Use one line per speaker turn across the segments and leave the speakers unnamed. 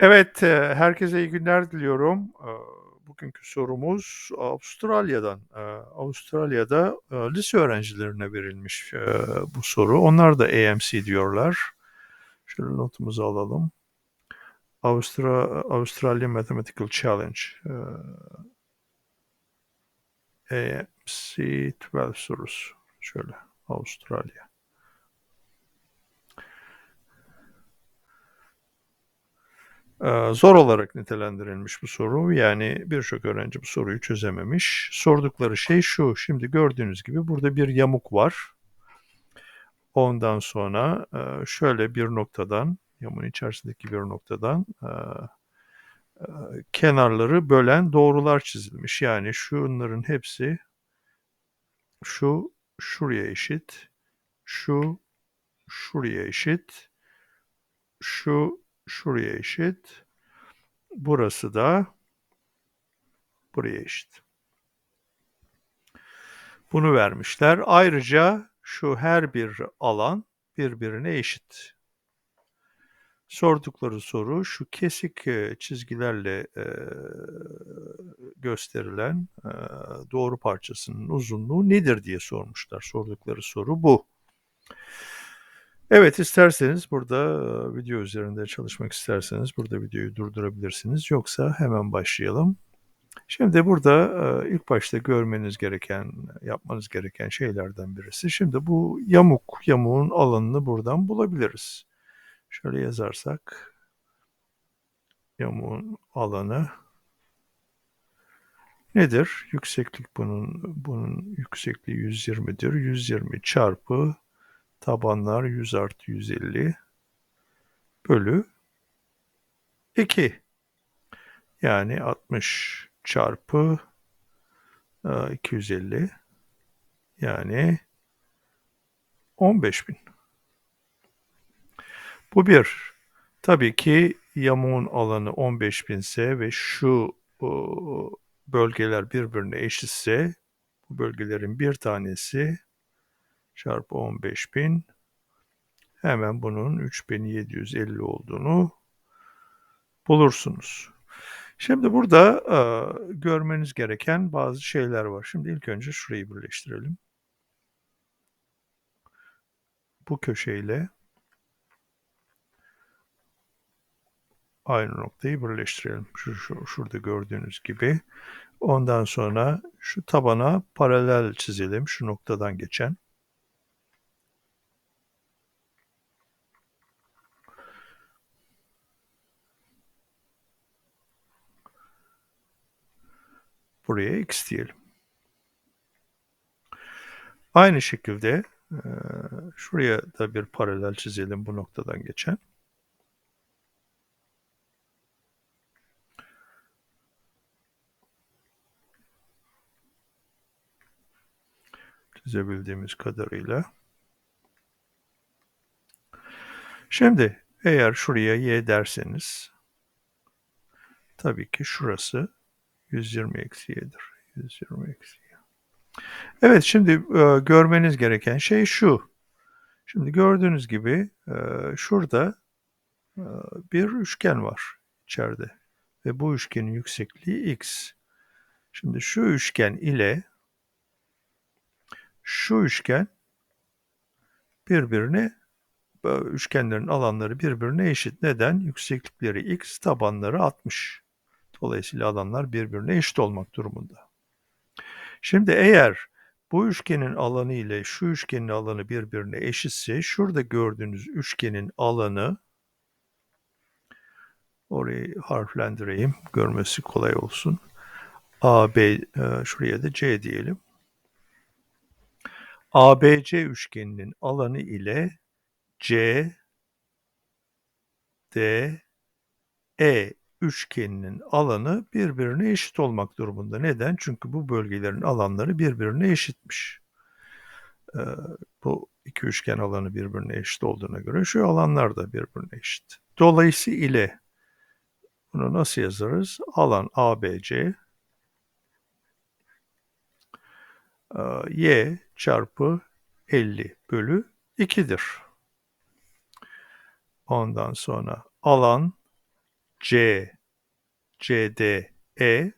Evet, eee, herkese iyi günler diliyorum. Eee, bugünkü sorumuz Avustralya'dan. Eee, Avustralya'da lise öğrencilerine verilmiş bu soru. Onlar da AMC diyorlar. Şöyle notumuzu alalım. Avustra Avustralya Mathematical Challenge. AMC 12 sorusu. Şöyle Avustralya. Zor olarak nitelendirilmiş bu soru. Yani birçok öğrenci bu soruyu çözememiş. Sordukları şey şu. Şimdi gördüğünüz gibi burada bir yamuk var. Ondan sonra şöyle bir noktadan, yamuğun içerisindeki bir noktadan kenarları bölen doğrular çizilmiş. Yani şunların hepsi şu şuraya eşit, şu şuraya eşit, şu şuraya eşit. Burası da buraya eşit. Bunu vermişler. Ayrıca şu her bir alan birbirine eşit. Sordukları soru şu kesik e, çizgilerle e, gösterilen e, doğru parçasının uzunluğu nedir diye sormuşlar. Sordukları soru bu. Evet isterseniz burada video üzerinde çalışmak isterseniz burada videoyu durdurabilirsiniz. Yoksa hemen başlayalım. Şimdi burada ilk başta görmeniz gereken, yapmanız gereken şeylerden birisi. Şimdi bu yamuk, yamuğun alanını buradan bulabiliriz. Şöyle yazarsak yamuğun alanı nedir? Yükseklik bunun bunun yüksekliği 120'dir. 120 çarpı tabanlar 100 artı 150 bölü 2. Yani 60 çarpı 250 e, yani 15 bin. Bu bir. Tabii ki yamuğun alanı 15 binse ve şu bölgeler birbirine eşitse bu bölgelerin bir tanesi çarpı 15 bin hemen bunun 3750 olduğunu bulursunuz. Şimdi burada e, görmeniz gereken bazı şeyler var. Şimdi ilk önce şurayı birleştirelim. Bu köşeyle aynı noktayı birleştirelim. Şu, şu, şurada gördüğünüz gibi. Ondan sonra şu tabana paralel çizelim. Şu noktadan geçen. Buraya x diyelim. Aynı şekilde şuraya da bir paralel çizelim bu noktadan geçen. çizebildiğimiz kadarıyla. Şimdi eğer şuraya y derseniz tabii ki şurası 120 eksi y'dir. 120 eksi y. Evet şimdi e, görmeniz gereken şey şu. Şimdi gördüğünüz gibi e, şurada e, bir üçgen var içeride. Ve bu üçgenin yüksekliği x. Şimdi şu üçgen ile şu üçgen birbirine üçgenlerin alanları birbirine eşit. Neden? Yükseklikleri x, tabanları 60. Dolayısıyla alanlar birbirine eşit olmak durumunda. Şimdi eğer bu üçgenin alanı ile şu üçgenin alanı birbirine eşitse şurada gördüğünüz üçgenin alanı orayı harflendireyim görmesi kolay olsun. A, B, e, şuraya da C diyelim. ABC üçgeninin alanı ile C, D, E üçgeninin alanı birbirine eşit olmak durumunda. Neden? Çünkü bu bölgelerin alanları birbirine eşitmiş. Ee, bu iki üçgen alanı birbirine eşit olduğuna göre şu alanlar da birbirine eşit. Dolayısıyla bunu nasıl yazarız? Alan ABC e, y çarpı 50 bölü 2'dir. Ondan sonra alan C CD E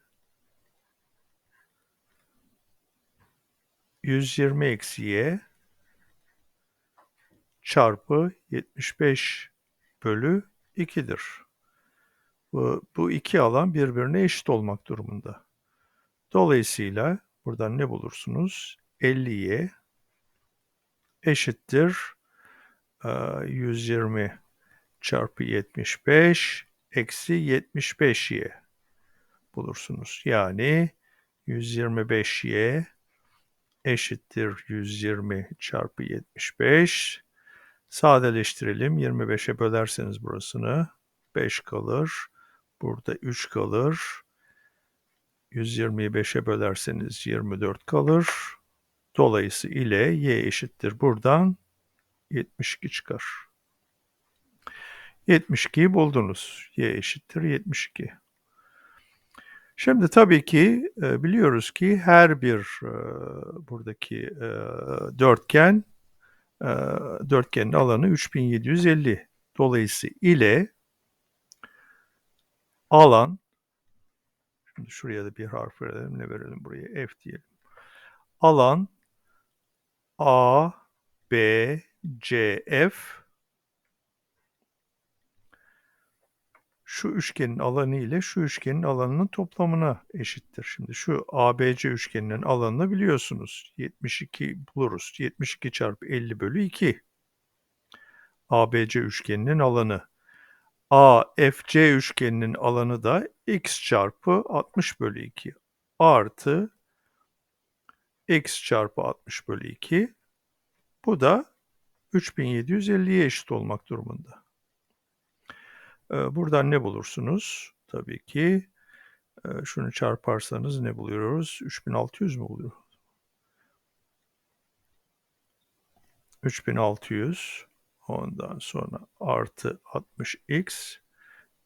120 eksi Y çarpı 75 bölü 2'dir. Bu, bu iki alan birbirine eşit olmak durumunda. Dolayısıyla buradan ne bulursunuz? 50y eşittir e, 120 çarpı 75 eksi 75y bulursunuz. Yani 125y eşittir 120 çarpı 75. Sadeleştirelim. 25'e bölerseniz burasını 5 kalır. Burada 3 kalır. 120'yi 5'e bölerseniz 24 kalır. Dolayısıyla y eşittir buradan 72 çıkar. 72'yi buldunuz. Y eşittir 72. Şimdi tabii ki e, biliyoruz ki her bir e, buradaki e, dörtgen dörtgenin alanı 3750. Dolayısıyla ile alan şimdi şuraya da bir harf verelim. Ne verelim buraya? F diyelim. Alan A B C F şu üçgenin alanı ile şu üçgenin alanının toplamına eşittir. Şimdi şu ABC üçgeninin alanını biliyorsunuz. 72 buluruz. 72 çarpı 50 bölü 2. ABC üçgeninin alanı. AFC üçgeninin alanı da x çarpı 60 bölü 2 artı x çarpı 60 bölü 2. Bu da 3750'ye eşit olmak durumunda. Buradan ne bulursunuz? Tabii ki şunu çarparsanız ne buluyoruz? 3600 mü oluyor? 3600 ondan sonra artı 60x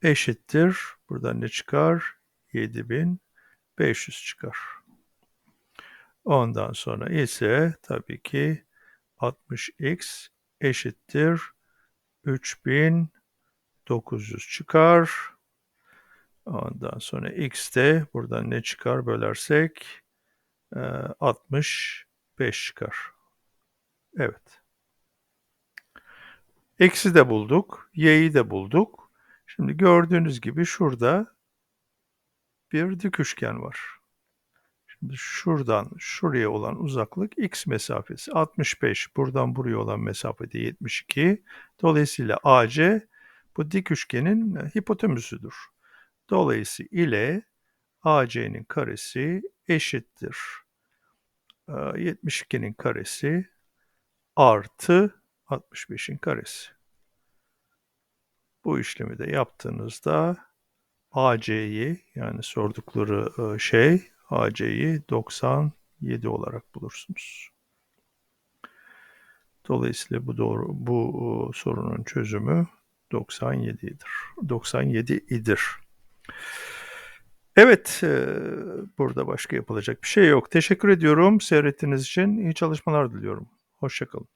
eşittir. Buradan ne çıkar? 7500 çıkar. Ondan sonra ise tabii ki 60x eşittir 3000 900 çıkar. Ondan sonra x de buradan ne çıkar bölersek 65 e, çıkar. Evet. X'i de bulduk. Y'yi de bulduk. Şimdi gördüğünüz gibi şurada bir dik üçgen var. Şimdi şuradan şuraya olan uzaklık x mesafesi 65. Buradan buraya olan mesafe de 72. Dolayısıyla AC bu dik üçgenin e, hipotenüsüdür. Dolayısıyla AC'nin karesi eşittir. 72'nin e, karesi artı 65'in karesi. Bu işlemi de yaptığınızda AC'yi yani sordukları e, şey AC'yi 97 olarak bulursunuz. Dolayısıyla bu doğru bu sorunun çözümü 97'dir. 97 idir. Evet, e, burada başka yapılacak bir şey yok. Teşekkür ediyorum seyrettiğiniz için. İyi çalışmalar diliyorum. Hoşçakalın.